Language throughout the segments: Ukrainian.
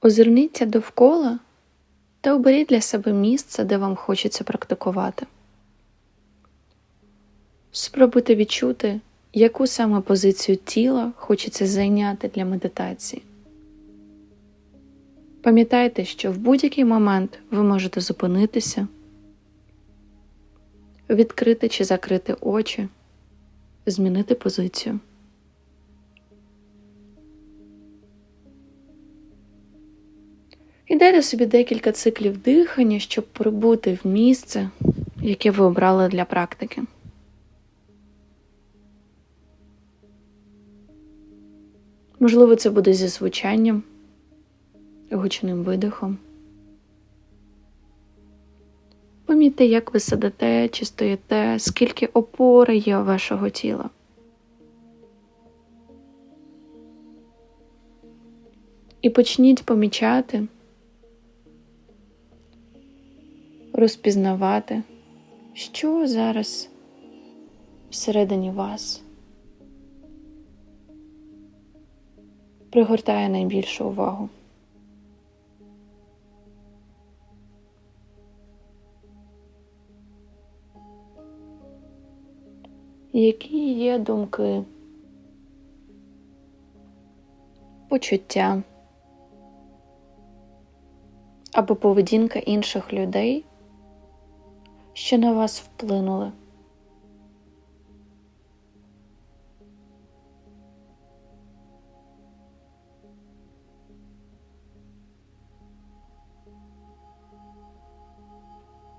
Озирніться довкола та оберіть для себе місце, де вам хочеться практикувати. Спробуйте відчути, яку саме позицію тіла хочеться зайняти для медитації. Пам'ятайте, що в будь-який момент ви можете зупинитися, відкрити чи закрити очі, змінити позицію. І дайте собі декілька циклів дихання, щоб прибути в місце, яке ви обрали для практики. Можливо, це буде зі звучанням, гучним видихом. Помітьте, як ви сидите чи стоїте, скільки опори є у вашого тіла. І почніть помічати, розпізнавати, що зараз всередині вас пригортає найбільшу увагу. Які є думки, почуття або поведінка інших людей, що на вас вплинули?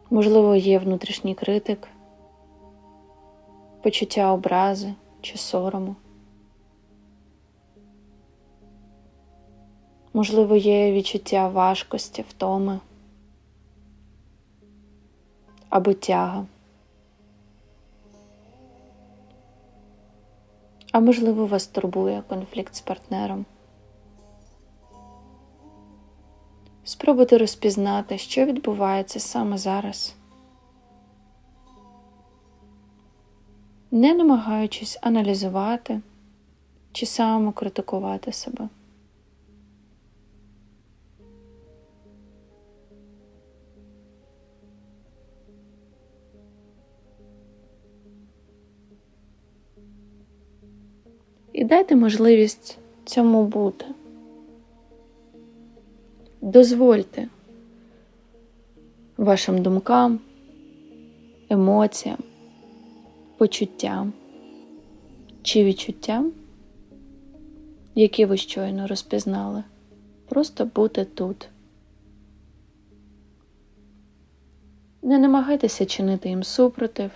Можливо, є внутрішній критик, почуття образи чи сорому. Можливо, є відчуття важкості, втоми або тяга. А можливо, вас турбує конфлікт з партнером. Спробуйте розпізнати, що відбувається саме зараз, не намагаючись аналізувати чи самокритикувати себе. Дайте можливість цьому бути. Дозвольте вашим думкам, емоціям, почуттям чи відчуттям, які ви щойно розпізнали, просто бути тут. Не намагайтеся чинити їм супротив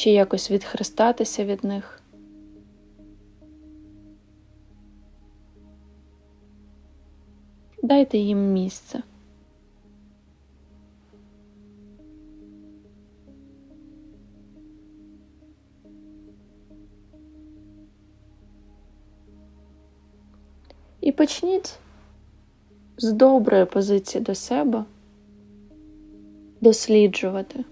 чи якось відхрестатися від них. Дайте їм місце. І почніть з доброї позиції до себе досліджувати.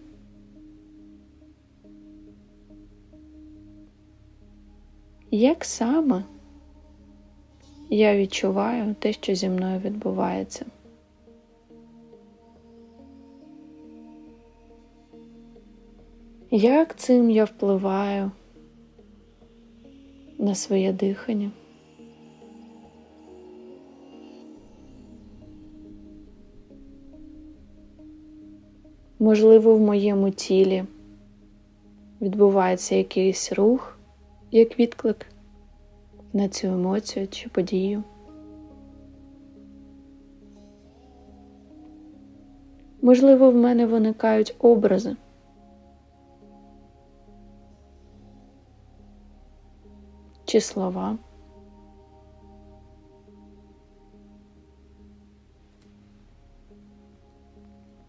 Як саме я відчуваю те, що зі мною відбувається. Як цим я впливаю на своє дихання? Можливо, в моєму тілі відбувається якийсь рух, як відклик на цю емоцію чи подію. Можливо, в мене виникають образи. Чи слова.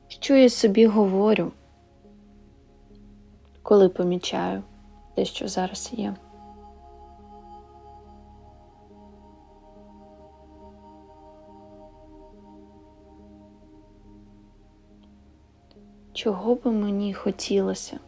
Що я собі говорю, коли помічаю те, що зараз є. чого би мені хотілося.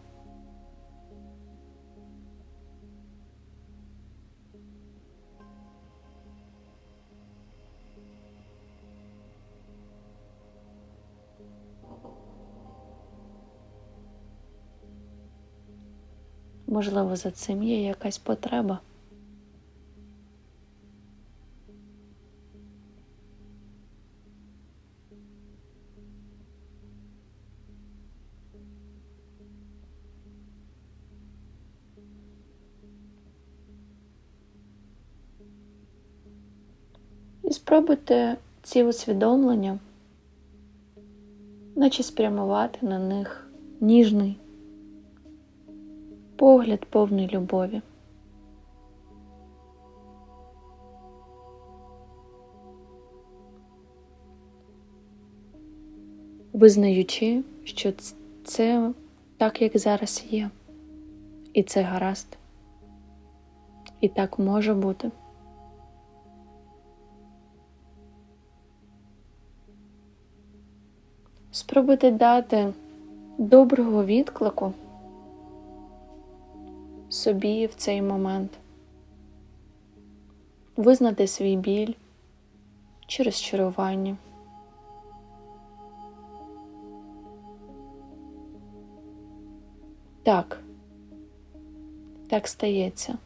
Можливо, за цим є якась потреба. Спробуйте ці усвідомлення, наче спрямувати на них ніжний погляд повний любові. Визнаючи, що це так, як зараз є, і це гаразд, і так може бути. Спробуйте дати доброго відклику собі в цей момент, визнати свій біль чи розчарування. Так, так стається.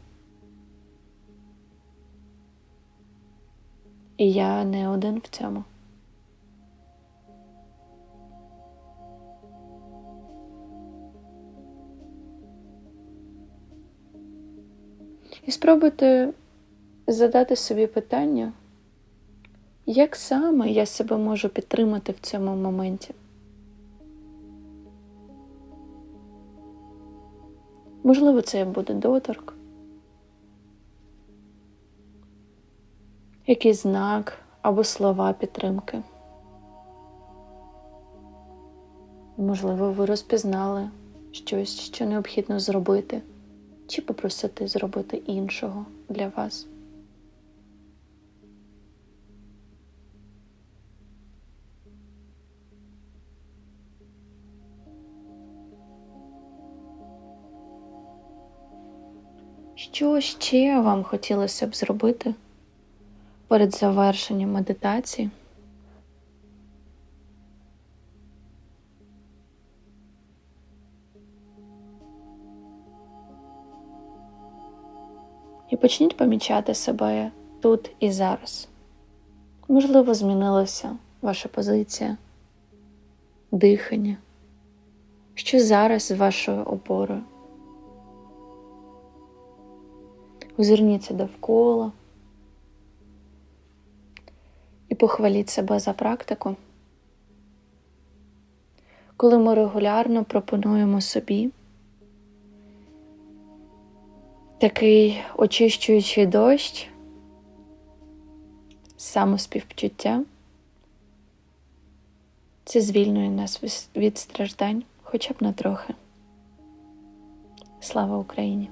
І я не один в цьому. І спробуйте задати собі питання, як саме я себе можу підтримати в цьому моменті. Можливо, це буде доторк, якийсь знак або слова підтримки. Можливо, ви розпізнали щось, що необхідно зробити, чи попросити зробити іншого для вас. Що ще вам хотілося б зробити перед завершенням медитації? І почніть помічати себе тут і зараз. Можливо, змінилася ваша позиція, дихання, що зараз з вашою опорою. Озирніться довкола і похваліть себе за практику, коли ми регулярно пропонуємо собі такий очищуючий дощ, самоспівчуття. Це звільнює нас від страждань хоча б на трохи. Слава Україні!